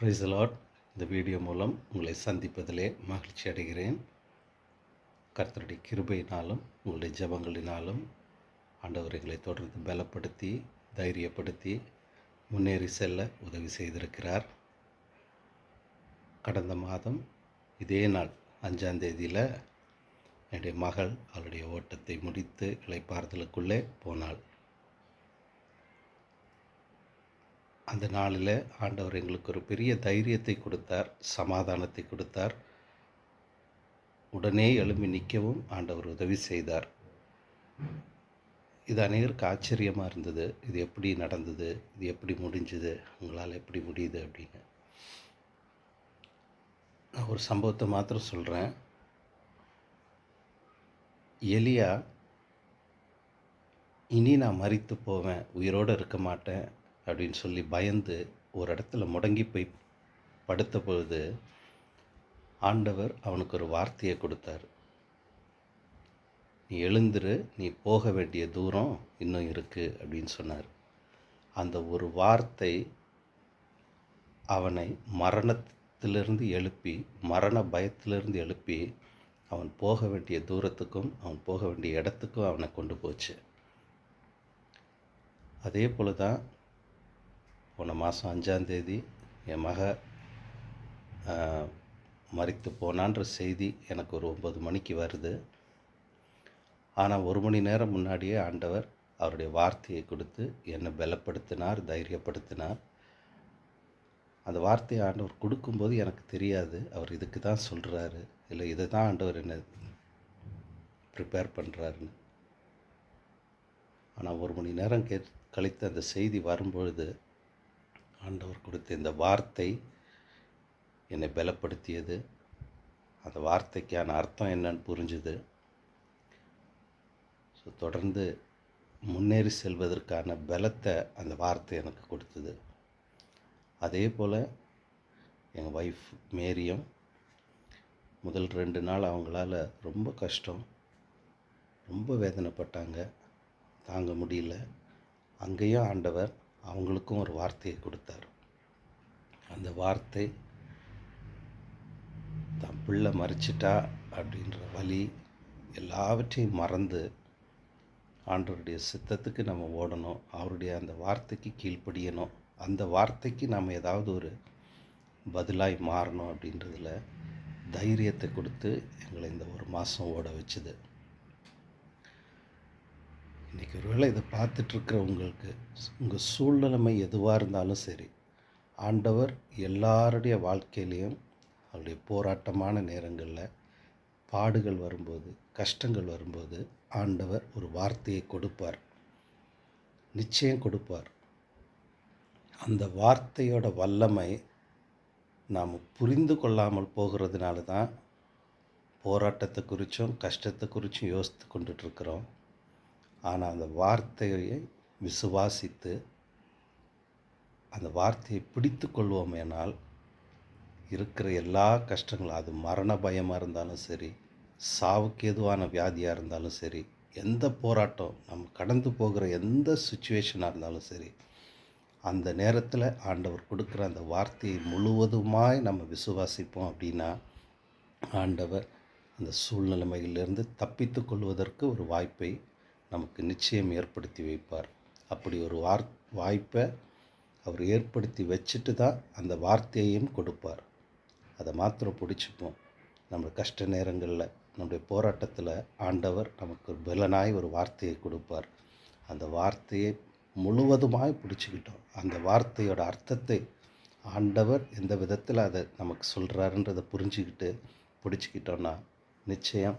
Price lot இந்த video மூலம் உங்களை சந்திப்பதிலே மகிழ்ச்சி அடைகிறேன். கர்த்தருடைய கிருபையினாலும் உங்களுடைய ஜெபங்களினாலும் ஆண்டவர் எங்களை தொடர்ந்து பலப்படுத்தி தைரியப்படுத்தி முன்னேறி செல்ல உதவி செய்திருக்கிறார். கடந்த மாதம் இதே நாள் அஞ்சாம் தேதியில் என்னுடைய மகள் அவளுடைய ஓட்டத்தை முடித்து இளைப்பாறுதலுக்குள்ளே போனாள். அந்த நாளில் ஆண்டவர் எங்களுக்கு ஒரு பெரிய தைரியத்தை கொடுத்தார் சமாதானத்தை கொடுத்தார். உடனே எழும்பி நிற்கவும் ஆண்டவர் உதவி செய்தார். இது அநேகருக்கு ஆச்சரியமாக இருந்தது. இது எப்படி நடந்தது? இது எப்படி முடிஞ்சுது? உங்களால் எப்படி முடியுது அப்படின்னு. நான் ஒரு சம்பவத்தை மாத்திரம் சொல்கிறேன் எலியா இனி நான் மறித்து போவேன் உயிரோடு இருக்க மாட்டேன் அப்படின்னு சொல்லி பயந்து ஒரு இடத்துல முடங்கி போய் படுத்த பொழுது ஆண்டவர் அவனுக்கு ஒரு வார்த்தையை கொடுத்தார். நீ எழுந்துரு நீ போக வேண்டிய தூரம் இன்னும் இருக்குது அப்படின்னு சொன்னார். அந்த ஒரு வார்த்தை அவனை மரணத்திலிருந்து எழுப்பி மரண பயத்திலிருந்து எழுப்பி அவன் போக வேண்டிய தூரத்துக்கும் அவன் போக வேண்டிய இடத்துக்கும் அவனை கொண்டு போச்சு. அதே போல தான் போன மாதம் அஞ்சாந்தேதி என் மக மறித்து போனான்ற செய்தி எனக்கு ஒரு ஒம்பது மணிக்கு வருது. ஆனால் ஒரு மணி நேரம் முன்னாடியே ஆண்டவர் அவருடைய வார்த்தையை கொடுத்து என்னை பலப்படுத்தினார் தைரியப்படுத்தினார். அந்த வார்த்தையை ஆண்டவர் கொடுக்கும்போது எனக்கு தெரியாது அவர் இதுக்கு தான் சொல்கிறாரு இல்லை இதை தான் ஆண்டவர் என்னை ப்ரிப்பேர் பண்ணுறாருன்னு ஆனால் ஒரு மணி நேரம் கே கழித்து அந்த செய்தி வரும்பொழுது ஆண்டவர் கொடுத்த இந்த வார்த்தை என்னை பலப்படுத்தியது. அந்த வார்த்தைக்கான அர்த்தம் என்னன்னு புரிஞ்சுது. ஸோ தொடர்ந்து முன்னேறி செல்வதற்கான பலத்தை அந்த வார்த்தை எனக்கு கொடுத்தது. அதே போல் எங்கள் ஒய்ஃப் மேரியும் முதல் ரெண்டு நாள் அவங்களால ரொம்ப கஷ்டம். ரொம்ப வேதனைப்பட்டாங்க. தாங்க முடியல. அங்கேயும் ஆண்டவர் அவங்களுக்கும் ஒரு வார்த்தையை கொடுத்தார். அந்த வார்த்தை தான் பிள்ளை மறிச்சிட்டா அப்படின்ற வழி எல்லாவற்றையும் மறந்து ஆண்டவருடைய சித்தத்துக்கு நம்ம ஓடணும் அவருடைய அந்த வார்த்தைக்கு கீழ்ப்படியணும் அந்த வார்த்தைக்கு நாம் ஏதாவது ஒரு பதிலாய் மாறணும் அப்படின்றதில் தைரியத்தை கொடுத்து எங்களை இந்த ஒரு மாதம் ஓட வச்சுது. இன்றைக்கி ஒருவேளை இதை பார்த்துட்ருக்கிற உங்களுக்கு உங்கள் சூழ்நிலைமை எதுவாக இருந்தாலும் சரி ஆண்டவர் எல்லாருடைய வாழ்க்கையிலையும் அவருடைய போராட்டமான நேரங்களில் பாடுகள் வரும்போது கஷ்டங்கள் வரும்போது ஆண்டவர் ஒரு வார்த்தையை கொடுப்பார். நிச்சயம் கொடுப்பார். அந்த வார்த்தையோட வல்லமை நாம் புரிந்து கொள்ளாமல் போகிறதுனால தான் போராட்டத்தை குறித்தும் கஷ்டத்தை குறித்தும் யோசித்து கொண்டுட்ருக்குறோம். ஆனால் அந்த வார்த்தையை விசுவாசித்து அந்த வார்த்தையை பிடித்து என்னால் இருக்கிற எல்லா கஷ்டங்களும் அது மரண பயமாக இருந்தாலும் சரி சாவுக்கு எதுவான வியாதியாக இருந்தாலும் சரி எந்த போராட்டம் நம்ம கடந்து போகிற எந்த சுச்சுவேஷனாக இருந்தாலும் சரி அந்த நேரத்தில் ஆண்டவர் கொடுக்குற அந்த வார்த்தையை முழுவதுமாய் நம்ம விசுவாசிப்போம் அப்படின்னா ஆண்டவர் அந்த சூழ்நிலைமையிலிருந்து தப்பித்து கொள்வதற்கு ஒரு வாய்ப்பை நமக்கு நிச்சயம் ஏற்படுத்தி வைப்பார். அப்படி ஒரு வார் வாய்ப்பை அவர் ஏற்படுத்தி வச்சுட்டு தான் அந்த வார்த்தையையும் கொடுப்பார். அதை மாத்திரம் பிடிச்சிப்போம். நம்ம கஷ்ட நேரங்களில் நம்முடைய போராட்டத்தில் ஆண்டவர் நமக்கு ஒரு பலனாய் ஒரு வார்த்தையை கொடுப்பார். அந்த வார்த்தையை முழுவதுமாய் பிடிச்சிக்கிட்டோம். அந்த வார்த்தையோட அர்த்தத்தை ஆண்டவர் எந்த விதத்தில் அதை நமக்கு சொல்கிறாருன்றதை புரிஞ்சுக்கிட்டு பிடிச்சிக்கிட்டோன்னா நிச்சயம்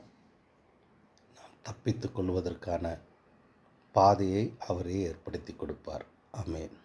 தப்பித்து கொள்வதற்கான பாதையை அவரே ஏற்படுத்தி கொடுப்பார். அமேன்